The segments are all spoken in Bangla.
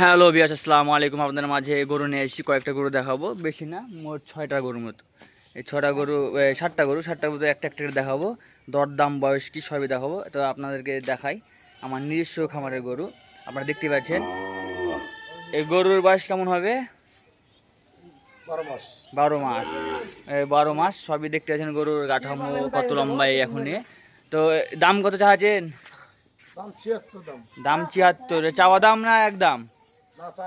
হ্যালো বিয়াস আসসালামু আলাইকুম। আপনাদের মাঝে গরু নিয়ে এসেছি কয়েকটা গরু দেখাবো। বেশি না মোট ছয়টা গরুর মতো। এই ছটা গরু সাতটা গরু সাতটার মধ্যে একটা একটা করে দেখাবো। দরদাম বয়স কি সবই দেখাবো। তো আপনাদেরকে দেখাই। আমার নিজস্ব খামারের গরু আপনারা দেখতে পাচ্ছেন। এই গরুর বয়স কেমন হবে? বারো মাস। বারো মাস। এই বারো মাস সবই দেখতে পাচ্ছেন গরুর কাঠামো কত লম্বাই এখনই। তো দাম কত চাচ্ছেন? দাম ছিয়াত্তর। চাওয়া দাম না একদম? আচ্ছা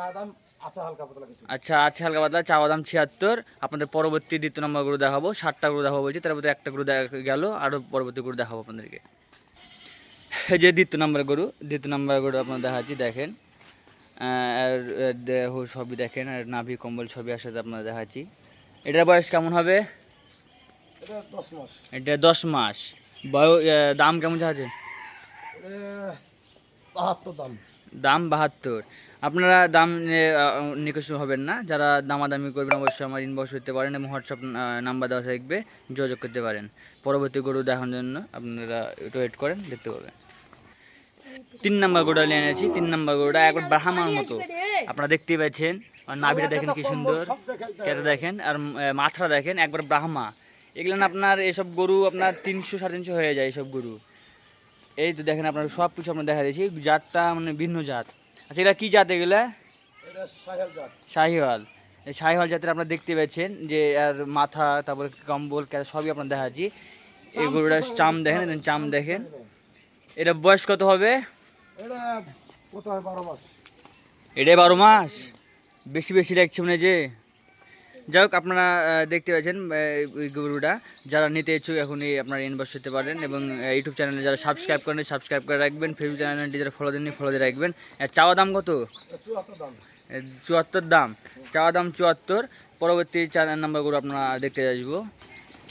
কিছু। আচ্ছা আছে হালকা পাতলা চাওয়া দাম ছিয়াত্তর। আপনাদের পরবর্তী দ্বিতীয় নম্বর গরু দেখাবো ষাটটা গরু দেখাবো বলছি তার মধ্যে একটা গরু দেখা গেল আরও পরবর্তী গরু দেখাবো আপনাদেরকে। এই যে দ্বিতীয় নম্বর গরু দ্বিতীয় নম্বর গরু আপনার দেখাচ্ছি দেখেন। আর দেহ সবই দেখেন আর নাভি কম্বল সবই আসলে আপনার দেখাচ্ছি। এটার বয়স কেমন হবে? এটা দশ মাস। বয় দাম কেমন আছে বাহাত্তর দাম। দাম বাহাত্তর। আপনারা দাম নিকশ হবেন না। যারা দামাদামি করবেন অবশ্যই আমার ইনবক্স করতে পারেন এবং হোয়াটসঅ্যাপ নাম্বার দেওয়া থাকবে। যোগাযোগ করতে পারেন। পরবর্তী গরু দেখানোর জন্য আপনারা একটু ওয়েট করেন দেখতে পাবেন। তিন নাম্বার গরুটা নিয়ে এনেছি তিন নাম্বার গরুটা একবার ব্রাহ্মার মতো। আপনারা দেখতেই পাচ্ছেন আর নাভিটা দেখেন কি সুন্দর। কেটে দেখেন আর মাথাটা দেখেন একবার ব্রাহ্মা। এগুলো না আপনার এসব গরু আপনার তিনশো সাড়ে তিনশো হয়ে যায় এইসব গরু। এই তো দেখেন আপনার সব কিছু আপনার দেখা দিয়েছি। জাতটা মানে ভিন্ন জাত। আচ্ছা এটা কী জাত এগুলা? শাহিওয়াল এই শাহিওয়াল জাতের আপনারা দেখতে পাচ্ছেন যে আর মাথা তারপরে কম্বল সবই আপনার দেখা দেখাচ্ছি। এই গরুটার চাম দেখেন চাম দেখেন। এটা বয়স কত হবে? এটা বারো মাস? এটাই বারো মাস? বেশি বেশি লাগছে মানে যে। যাই হোক আপনারা দেখতে পাচ্ছেন গরুটা। যারা নিতে ইচ্ছুক এখনই আপনারা ইনভেস্ট হতে পারেন এবং ইউটিউব চ্যানেলে যারা সাবস্ক্রাইব করেন সাবস্ক্রাইব করে রাখবেন। ফেসবুক চ্যানেলটি যারা ফলো দেননি ফলো দিয়ে রাখবেন। চাওয়া দাম কত? চুয়াত্তর দাম চুয়াত্তর দাম। চাওয়া দাম চুয়াত্তর। পরবর্তী চার নাম্বার গরু আপনারা দেখতে আসব।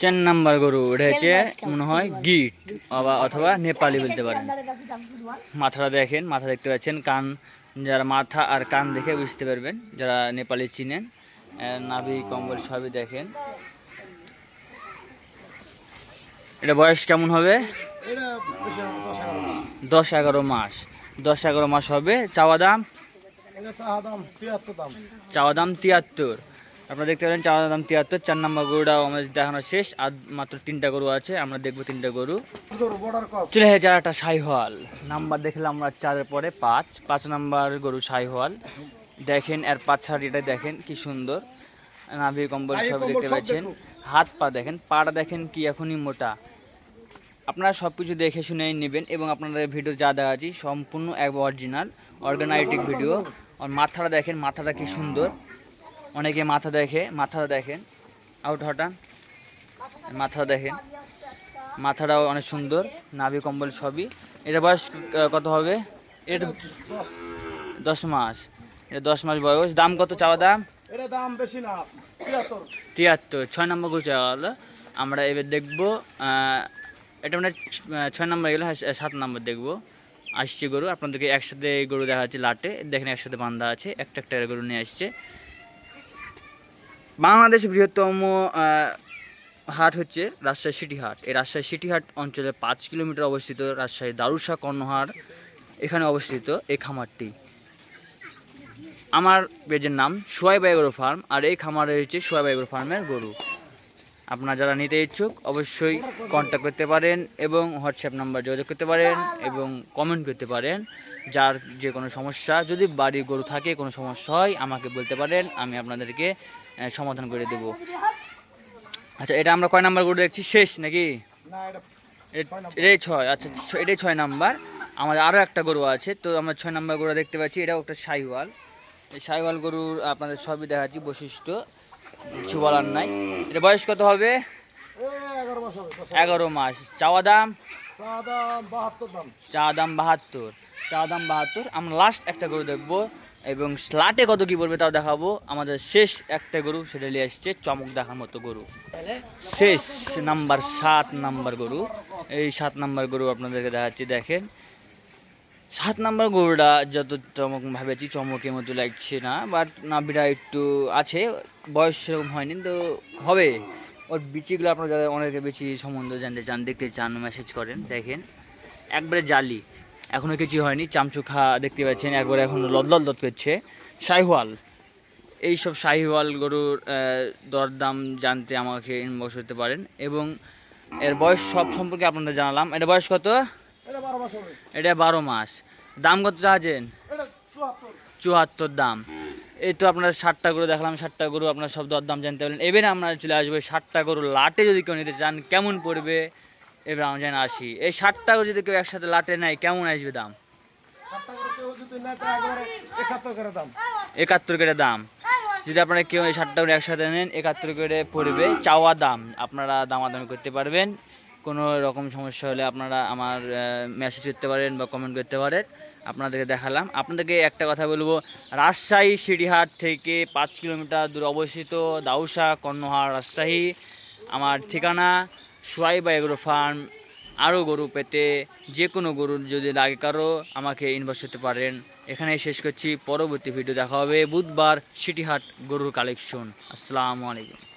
চার নাম্বার গরু এটা হচ্ছে মনে হয় গিট অথবা নেপালি বলতে পারেন। মাথাটা দেখেন মাথা দেখতে পাচ্ছেন কান যারা মাথা আর কান দেখে বুঝতে পারবেন যারা নেপালি চিনেন। নাভি কম্বল সবই দেখেন। এটা বয়স কেমন হবে? দশ এগারো মাস। দশ এগারো মাস হবে। চাওয়া দাম? চাওয়া দাম তিয়াত্তর আপনারা দেখতে পারেন চাওয়া দাম তিয়াত্তর। চার নম্বর গরুটাও আমাদের দেখানো শেষ। আর মাত্র তিনটা গরু আছে। আমরা দেখব তিনটা গরু। চলে যার একটা সাইহল নাম্বার দেখলাম আমরা চারের পরে পাঁচ। পাঁচ নাম্বার গরু সাইহল দেখেন আর পাঁচ সারিটা দেখেন কি সুন্দর। নাভি কম্বল সব দেখতে পাচ্ছেন। হাত পা দেখেন পাটা দেখেন কি এখনই মোটা। আপনারা সব কিছু দেখে শুনেই নেবেন এবং আপনাদের ভিডিও যা দেখাচ্ছি সম্পূর্ণ এক অরিজিনাল অর্গানাইটিক ভিডিও আর মাথাটা দেখেন মাথাটা কি সুন্দর। অনেকে মাথা দেখে মাথাটা দেখেন। আউট হটান মাথা দেখেন। মাথাটাও অনেক সুন্দর নাভি কম্বল সবই। এটা বয়স কত হবে? এটা দশ মাস। এটা দশ মাস বয়স। দাম কত চাওয়া দাম? এটা দাম বেশি না তিয়াত্তর। তিয়াত্তর ছয় নম্বর গরু চাওয়া হলো। আমরা এবার দেখব এটা মানে ছয় নম্বর গেলে সাত নম্বর দেখব। আসছে গরু আপনাদেরকে একসাথে গরু দেখা যাচ্ছে লাটে। দেখেন একসাথে বান্ধা আছে একটা একটা গরু নিয়ে আসছে। বাংলাদেশের বৃহত্তম হাট হচ্ছে রাজশাহী সিটি হাট। এই রাজশাহী সিটি হাট অঞ্চলে পাঁচ কিলোমিটার অবস্থিত রাজশাহী দারুসা কর্ণহাট এখানে অবস্থিত এই খামারটি। আমার পেজের নাম সোয়াই গরু ফার্ম আর এই খামারে হচ্ছে সোয়াই গরু ফার্মের গরু। আপনারা যারা নিতে ইচ্ছুক অবশ্যই কন্ট্যাক্ট করতে পারেন এবং হোয়াটসঅ্যাপ নাম্বার যোগাযোগ করতে পারেন এবং কমেন্ট করতে পারেন। যার যে কোনো সমস্যা যদি বাড়ির গরু থাকে কোনো সমস্যা হয় আমাকে বলতে পারেন আমি আপনাদেরকে সমাধান করে দেব। আচ্ছা এটা আমরা কয় নাম্বার গরু দেখছি? শেষ নাকি। এটাই ছয় আচ্ছা এটাই ছয় নাম্বার। আমাদের আরও একটা গরু আছে তো আমরা ছয় নাম্বার গরু দেখতে পাচ্ছি এটাও একটা সাইওয়াল। এই সাইওয়াল গরুর আপনাদের সবই দেখাচ্ছি, বৈশিষ্ট্য কিছু বলার নাই। এটা বয়স কত হবে? এগারো মাস। চাওয়া দাম? চা দাম বাহাত্তর। চা দাম বাহাত্তর। আমরা লাস্ট একটা গরু দেখব, এবং স্লাটে কত কি পড়বে তাও দেখাবো। আমাদের শেষ একটা গরু সেটা নিয়ে আসছে চমক দেখার মতো গরু। শেষ নাম্বার সাত নাম্বার গরু। এই সাত নাম্বার গরু আপনাদেরকে দেখাচ্ছি, দেখেন। সাত নাম্বার গরুটা যত চমক ভাবেছি, চমকের মতো লাগছে না বাট নাভিটা একটু আছে, বয়স সেরকম হয়নি, তো হবে। ওর বিচিগুলো আপনারা যাদের অনেকে বেশি সম্বন্ধে জানতে চান, দেখতে চান মেসেজ করেন, দেখেন। একবারে জালি। এখনও কিছু হয়নি, চামচুখা দেখতে পাচ্ছেন, একবারে এখন লদলদ দত করছে। শাহিওয়াল। এইসব শাহিওয়াল গরুর দরদাম জানতে আমাকে ইনবক্স করতে পারেন, এবং এর বয়স সব সম্পর্কে আপনাদের জানালাম। এটা বয়স কত? এটা বারো মাস দাম কত চাচ্ছেন? চুয়াত্তর। দাম। এই তো আপনার ষাটটা গরু দেখলাম ষাটটা গরু আপনার সব দর দাম জানতে পারলেন। এবারে আমরা চলে আসব ষাটটা গরু লাটে যদি কেউ নিতে চান কেমন পড়বে? এবার আমরা যেন আসি। এই ষাটটা গরু যদি কেউ একসাথে লাটে নেয় কেমন আসবে দাম? একাত্তর করে দাম। যদি আপনারা কেউ এই ষাটটা করে একসাথে নেন একাত্তর করে পড়বে চাওয়া দাম। আপনারা দামাদামি করতে পারবেন। কোনো রকম সমস্যা হলে আপনারা আমার মেসেজ করতে পারেন বা কমেন্ট করতে পারেন। আপনাদেরকে দেখালাম। আপনাদেরকে একটা কথা বলব, রাজশাহী সিটিহাট থেকে পাঁচ কিলোমিটার দূরে অবস্থিত দাউসা কর্ণহার রাজশাহী। আমার ঠিকানা সোয়াইবা এগ্রো ফার্ম। আরও গরু পেতে যে কোনো গরুর যদি লাগে কারও, আমাকে ইনভেস্ট করতে পারেন। এখানে শেষ করছি। পরবর্তী ভিডিও দেখা হবে। বুধবার সিটিহাট গরুর কালেকশন আসসালামু আলাইকুম।